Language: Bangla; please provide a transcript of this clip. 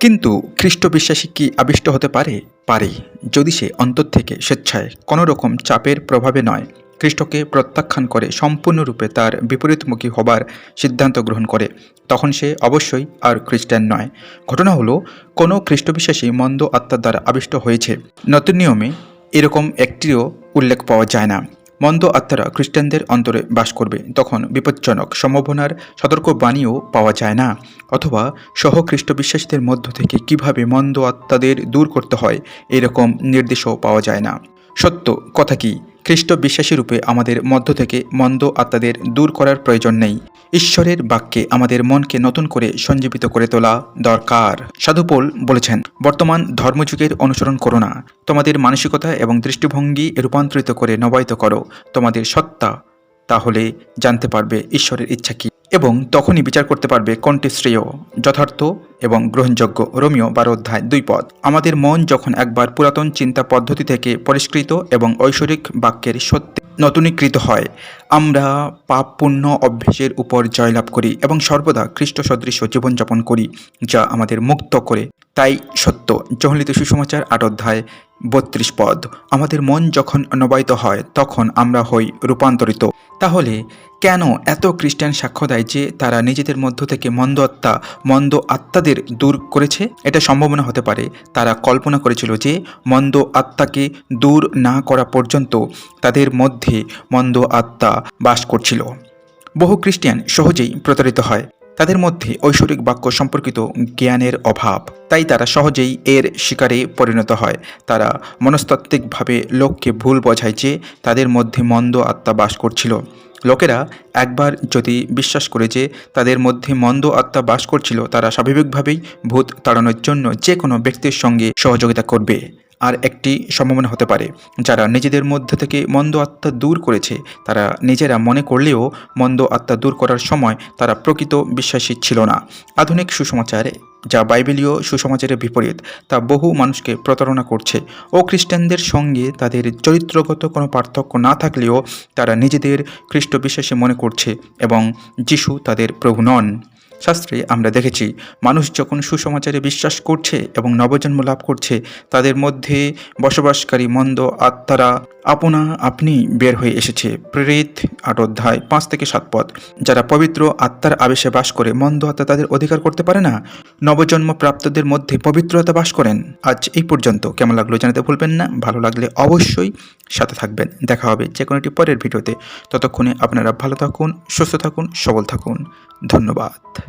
কিন্তু খ্রিস্ট বিশ্বাসী কি আবিষ্ট হতে পারে? পারে। যদি সে অন্তর থেকে স্বেচ্ছায় কোনো রকম চাপের প্রভাবে নয়, খ্রিস্টকে প্রত্যাখ্যান করে সম্পূর্ণরূপে তার বিপরীতমুখী হবার সিদ্ধান্ত গ্রহণ করে, তখন সে অবশ্যই আর খ্রিস্টান নয়। ঘটনা হলো, কোনো খ্রিস্টবিশ্বাসী মন্দ আত্মার দ্বারা আবিষ্ট হয়েছে। নতুন নিয়মে এরকম একটিও উল্লেখ পাওয়া যায় না। মন্দ আত্মারা খ্রিস্টানদের অন্তরে বাস করবে, তখন বিপজ্জনক সম্ভাবনার সতর্কবাণীও পাওয়া যায় না। অথবা সহ খ্রিস্ট বিশ্বাসীদের মধ্য থেকে কীভাবে মন্দ আত্মাদের দূর করতে হয়, এরকম নির্দেশও পাওয়া যায় না। সত্য কথা কি? খ্রিস্ট বিশ্বাসী রূপে আমাদের মধ্য থেকে মন্দ আত্মাদের দূর করার প্রয়োজন নেই। ঈশ্বরের বাক্যে আমাদের মনকে নতুন করে সঞ্জীবিত করে তোলা দরকার। সাধুপোল বলেছেন, বর্তমান ধর্মযুগের অনুসরণ করো না। তোমাদের মানসিকতা এবং দৃষ্টিভঙ্গি রূপান্তরিত করে নবায়িত করো। তোমাদের সত্তা তাহলে জানতে পারবে ঈশ্বরের ইচ্ছা কী। এবং তখনই বিচার করতে পারবে কোনটি শ্রেয়, যথার্থ এবং গ্রহণযোগ্য। রোমিও বারো অধ্যায় দুই পদ। আমাদের মন যখন একবার পুরাতন চিন্তা পদ্ধতি থেকে পরিষ্কৃত এবং ঐশ্বরিক বাক্যের সত্যি নতুনীকৃত হয়, আমরা পাপ পুণ্য অভ্যেসের উপর জয়লাভ করি এবং সর্বদা খ্রিস্ট সদৃশ্য জীবনযাপন করি, যা আমাদের মুক্ত করে। তাই সত্য জহলিত সুসমাচার আট অধ্যায় বত্রিশ পদ। আমাদের মন যখন নবায়িত হয়, তখন আমরা হই রূপান্তরিত। তাহলে কেন এত খ্রিস্টান সাক্ষ্য দেয় যে তারা নিজেদের মধ্য থেকে মন্দ আত্মা, মন্দ আত্মাদের দূর করেছে? এটা সম্ভাবনা হতে পারে। তারা কল্পনা করেছিল যে মন্দ আত্মাকে দূর না করা পর্যন্ত তাদের মধ্যে মন্দ আত্মা বাস করছিল। বহু খ্রিস্টান সহজেই প্রতারিত হয়। তাদের মধ্যে ঐশ্বরিক বাক্য সম্পর্কিত জ্ঞানের অভাব। তাই তারা সহজেই এর শিকারে পরিণত হয়। তারা মনস্তাত্ত্বিকভাবে লোককে ভুল বোঝায় যে তাদের মধ্যে মন্দ আত্মা বাস করছিল। লোকেরা একবার যদি বিশ্বাস করে যে তাদের মধ্যে মন্দ আত্মা বাস করছিল, তারা স্বাভাবিকভাবেই ভূত তাড়ানোর জন্য যে কোনো ব্যক্তির সঙ্গে সহযোগিতা করবে। আর একটি সম্ভাবনা হতে পারে। যারা নিজেদের মধ্যে থেকে মন্দ আত্মা দূর করেছে, তারা নিজেরা মনে করলেও মন্দ আত্মা দূর করার সময় তারা প্রকৃত বিশ্বাসী ছিল না। আধুনিক সুসমাচারে, যা বাইবেলীয় সুসমাচারের বিপরীত, তা বহু মানুষকে প্রতারণা করছে ও খ্রিস্টানদের সঙ্গে তাদের চরিত্রগত কোনো পার্থক্য না থাকলেও তারা নিজেদের খ্রিস্ট বিশ্বাসী মনে করছে এবং যিশু তাদের প্রভু নন। শাস্ত্রে আমরা দেখেছি, মানুষ যখন সুসমাচারে বিশ্বাস করছে এবং নবজন্ম লাভ করছে, তাদের মধ্যে বসবাসকারী মন্দ, আত্মারা আপনা আপনি বের হয়ে এসেছে প্রেরিত আট অধ্যায় পাঁচ থেকে সাত পথ। যারা পবিত্র আত্মার আবেশে বাস করে মন্দ আত্মা তাদের অধিকার করতে পারে না নবজন্ম প্রাপ্তদের মধ্যে পবিত্রতা বাস করেন। আজ এই পর্যন্ত। কেমন লাগল জানাতে ভুলবেন না। ভালো লাগলে অবশ্যই সাথে থাকবেন। দেখা হবে যে কোনো একটি পরের ভিডিওতে। ততক্ষণে আপনারা ভালো থাকুন, সুস্থ থাকুন, সবল থাকুন। ধন্যবাদ।